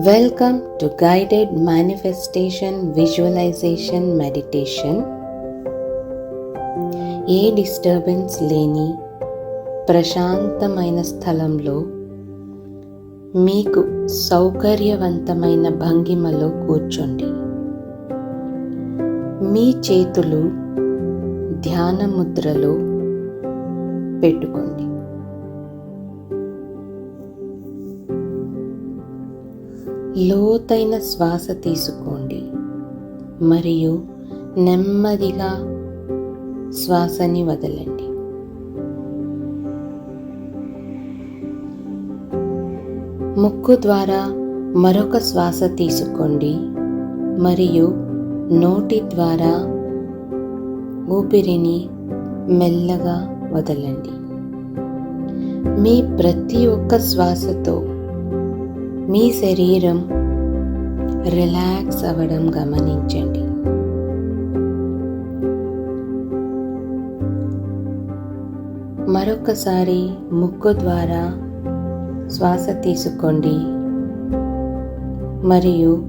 Welcome to guided manifestation visualisation meditation A disturbance లేని ప్రశాంతమైన స్థలంలో మీకు సౌకర్యవంతమైన భంగిమలో కూర్చోండి. మీ చేతులు ధ్యాన ముద్రలో పెట్టుకోండి. లోతైన శ్వాస తీసుకోండి. మరియు నెమ్మదిగా శ్వాసని వదలండి. ముక్కు ద్వారా మరొక శ్వాస తీసుకోండి. మరియు నోటి ద్వారా ఊపిరిని మెల్లగా వదలండి. మీ ప్రతి ఒక్క శ్వాసతో మీ శరీరం రిలాక్స్ అవ్వడం గమనించండి. మరొకసారి ముక్కు ద్వారా శ్వాస తీసుకోండి. మరియు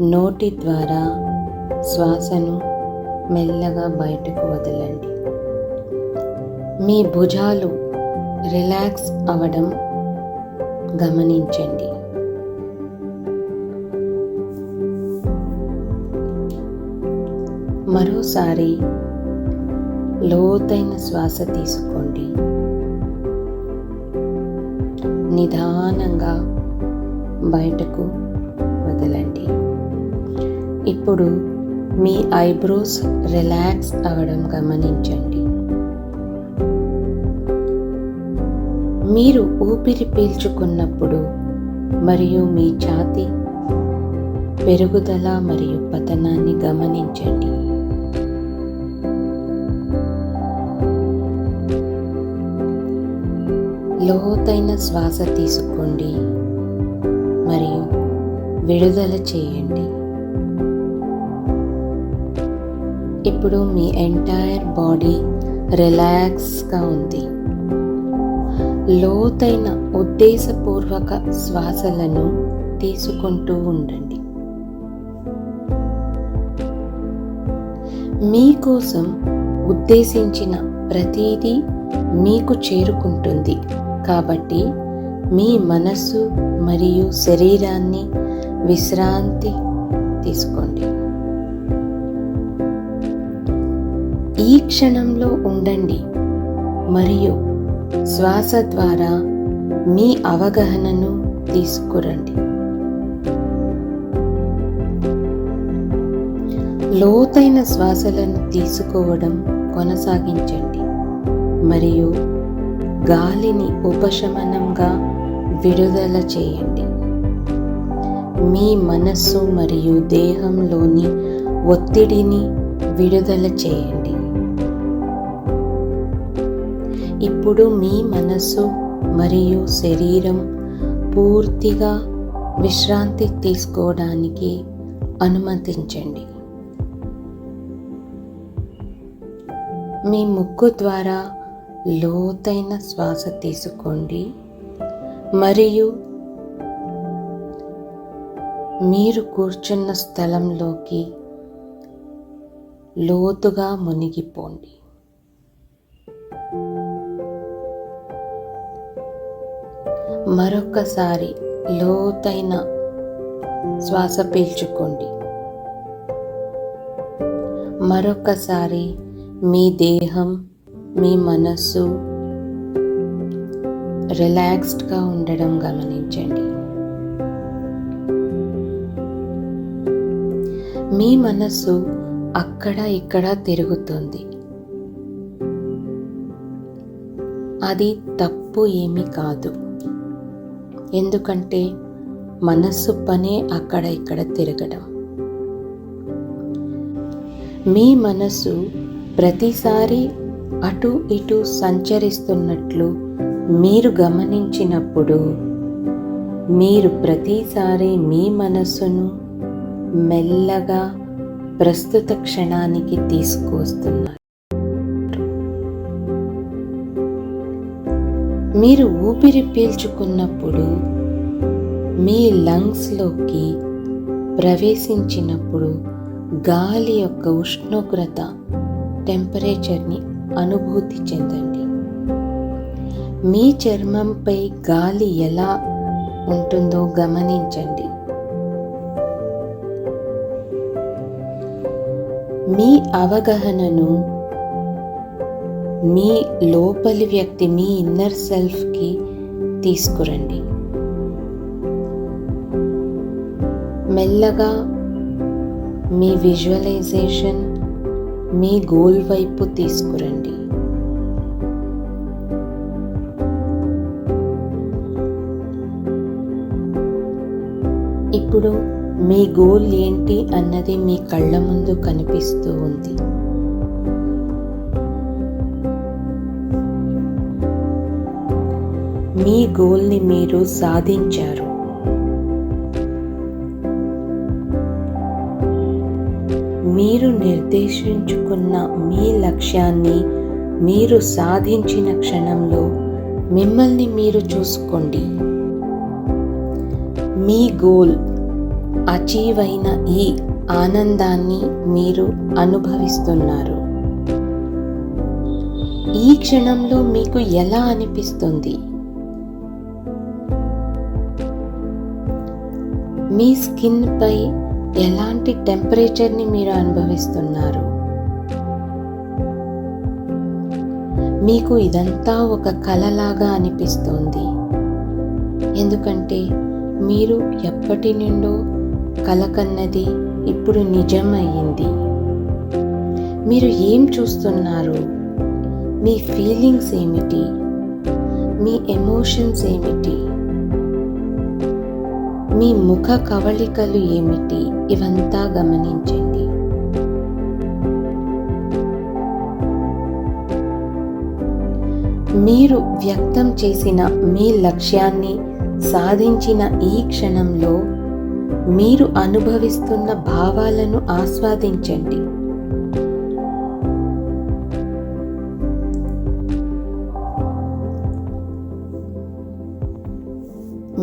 నోటి ద్వారా శ్వాసను మెల్లగా బయటకు వదలండి. మీ భుజాలు రిలాక్స్ అవ్వడం గమనించండి. మరోసారి లోతైన శ్వాస తీసుకోండి. నిదానంగా బయటకు వదలండి. ఇప్పుడు మీ ఐబ్రోస్ రిలాక్స్ అవ్వడం గమనించండి. మీరు ఊపిరి పీల్చుకున్నప్పుడు మరియు మీ ఛాతి పెరుగుదల మరియు పతనాన్ని గమనించండి. లోతైన శ్వాస తీసుకోండి మరియు విడుదల చేయండి. ఇప్పుడు మీ ఎంటైర్ బాడీ రిలాక్స్గా ఉంది. లోతైన ఉద్దేశపూర్వక శ్వాసలను తీసుకుంటూ ఉండండి. మీకోసం ఉద్దేశించిన ప్రతిదీ మీకు చేరుకుంటుంది. కాబట్టి మీ మనస్సు మరియు శరీరాన్ని విశ్రాంతి తీసుకోండి. ఈ క్షణంలో ఉండండి మరియు శ్వాస ద్వారా మీ అవగాహనను తీసుకురండి. లోతైన శ్వాసలను తీసుకోవడం కొనసాగించండి మరియు గాలిని ఉపశమనంగా విడుదల చేయండి. మీ మనస్సు మరియు దేహంలోని ఒత్తిడిని విడుదల చేయండి. ఇప్పుడు మీ మనస్సు మరియు శరీరం పూర్తిగా విశ్రాంతి తీసుకోవడానికి అనుమతించండి. మీ ముక్కు ద్వారా లోతైన శ్వాస తీసుకోండి. మరియు మీరు కూర్చున్న స్థలంలోకి లోతుగా మునిగిపోండి. మరొకసారి లోతైన శ్వాస పీల్చుకోండి. మరొకసారి మీ దేహం మీ మనస్సు రిలాక్స్డ్గా ఉండడం గమనించండి. మీ మనస్సు అక్కడ ఇక్కడ తిరుగుతుంది. అది తప్పు ఏమీ కాదు. ఎందుకంటే మనస్సు పనే అక్కడ ఇక్కడ తిరగడం. మీ మనస్సు ప్రతిసారి అటు ఇటు సంచరిస్తున్నట్లు మీరు గమనించినప్పుడు మీరు ప్రతిసారి మీ మనస్సును మెల్లగా ప్రస్తుత క్షణానికి తీసుకువస్తున్నారు. మీరు ఊపిరి పీల్చుకున్నప్పుడు మీ లంగ్స్లోకి ప్రవేశించినప్పుడు గాలి యొక్క ఉష్ణోగ్రత టెంపరేచర్ని అనుభూతి చెందండి. మీ చర్మంపై గాలి ఎలా ఉంటుందో గమనించండి. మీ అవగాహనను మీ లోపలి వ్యక్తి మీ ఇన్నర్ సెల్ఫ్కి తీసుకురండి. మెల్లగా మీ విజువలైజేషన్ మీ గోల్ వైపు తీసుకురండి. ఇప్పుడు మీ గోల్ ఏంటి అన్నది మీ కళ్ళ ముందు కనిపిస్తూ ఉంది. మీ గోల్ని మీరు సాధించారు. మీరు నిర్దేశించుకున్న మీ లక్ష్యాన్ని మీరు సాధించిన క్షణంలో మిమ్మల్ని మీరు చూసుకోండి. మీ గోల్ అచీవ్ అయిన ఈ ఆనందాన్ని మీరు అనుభవిస్తున్నారు. ఈ క్షణంలో మీకు ఎలా అనిపిస్తుంది? మీ స్కిన్పై ఎలాంటి టెంపరేచర్ని మీరు అనుభవిస్తున్నారు? మీకు ఇదంతా ఒక కలలాగా అనిపిస్తోంది. ఎందుకంటే మీరు ఎప్పటి నుండో కలకన్నది ఇప్పుడు నిజమయ్యింది. మీరు ఏం చూస్తున్నారు? మీ ఫీలింగ్స్ ఏమిటి? మీ ఎమోషన్స్ ఏమిటి? మీ ముఖ కవళికలు ఏమిటి? ఇవంతా గమనించండి. మీరు వ్యక్తం చేసిన మీ లక్ష్యాన్ని సాధించిన ఈ క్షణంలో మీరు అనుభవిస్తున్న భావాలను ఆస్వాదించండి.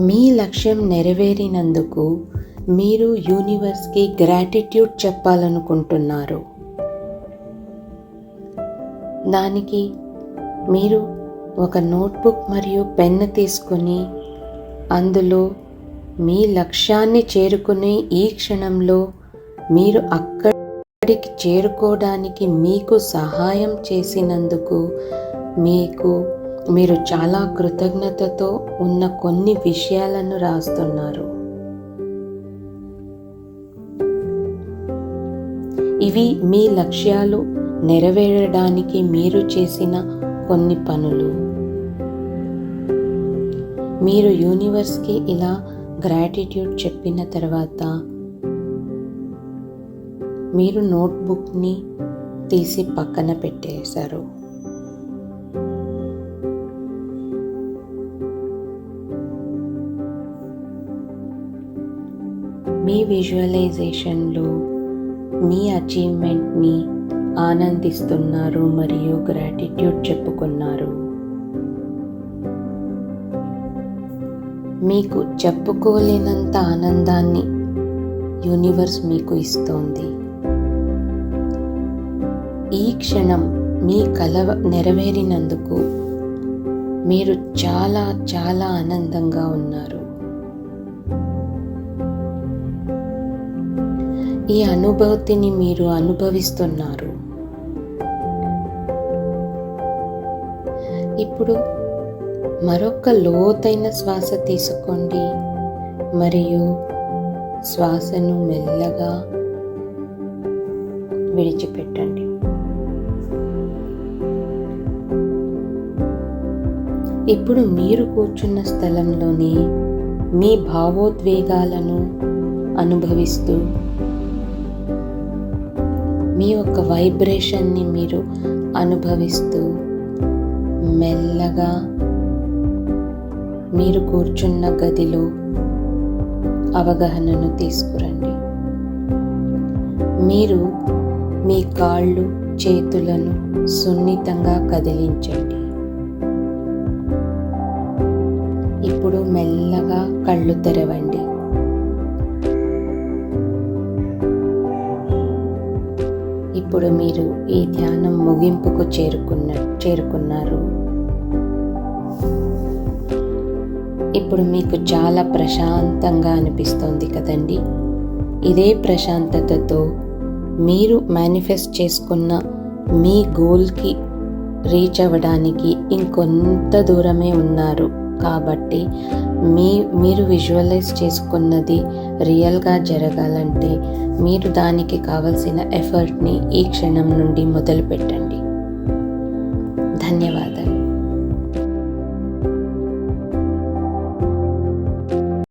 మీ లక్ష్యం నెరవేరినందుకు మీరు యూనివర్స్కి గ్రాటిట్యూడ్ చెప్పాలనుకుంటున్నారు. దానికి మీరు ఒక నోట్బుక్ మరియు పెన్ను తీసుకుని అందులో మీ లక్ష్యాన్ని చేరుకునే ఈ క్షణంలో మీరు అక్కడికి చేరుకోవడానికి మీకు సహాయం చేసినందుకు మీకు మీరు చాలా కృతజ్ఞతతో ఉన్న కొన్ని విషయాలను రాస్తున్నారు. ఇవి మీ లక్ష్యాలు నెరవేరడానికి మీరు చేసిన కొన్ని పనులు. మీరు యూనివర్స్కి ఇలా గ్రాటిట్యూడ్ చెప్పిన తర్వాత మీరు నోట్బుక్ని తీసి పక్కన పెట్టేశారు. మీ విజువలైజేషన్లో మీ అచీవ్మెంట్ని ఆనందిస్తున్నారు మరియు గ్రాటిట్యూడ్ చెప్పుకున్నారు. మీకు చెప్పుకోలేనంత ఆనందాన్ని యూనివర్స్ మీకు ఇస్తోంది. ఈ క్షణం మీ కల నెరవేరినందుకు మీరు చాలా చాలా ఆనందంగా ఉన్నారు. ఈ అనుభూతిని మీరు అనుభవిస్తున్నారు. ఇప్పుడు మరొక లోతైన శ్వాస తీసుకోండి. మరియు శ్వాసను మెల్లగా విడిచిపెట్టండి. ఇప్పుడు మీరు కూర్చున్న స్థలంలోని మీ భావోద్వేగాలను అనుభవిస్తూ మీ యొక్క వైబ్రేషన్ని మీరు అనుభవిస్తూ మెల్లగా మీరు కూర్చున్న గదిలో అవగాహనను తీసుకురండి. మీరు మీ కాళ్ళు చేతులను సున్నితంగా కదిలించండి. ఇప్పుడు మెల్లగా కళ్ళు తెరవండి. ఇప్పుడు మీరు ఈ ధ్యానం ముగింపుకు చేరుకున్న చేరుకున్నారు. ఇప్పుడు మీకు చాలా ప్రశాంతంగా అనిపిస్తోంది కదండి. ఇదే ప్రశాంతతతో మీరు మేనిఫెస్ట్ చేసుకున్న మీ గోల్కి రీచ్ అవ్వడానికి ఇంకొంత దూరమే ఉన్నారు. కాబట్టి మీ మీరు విజువలైజ్ చేసుకున్నది రియల్గా జరగాలంటే మీరు దానికి కావలసిన ఎఫర్ట్ని ఈ క్షణం నుండి మొదలు పెట్టండి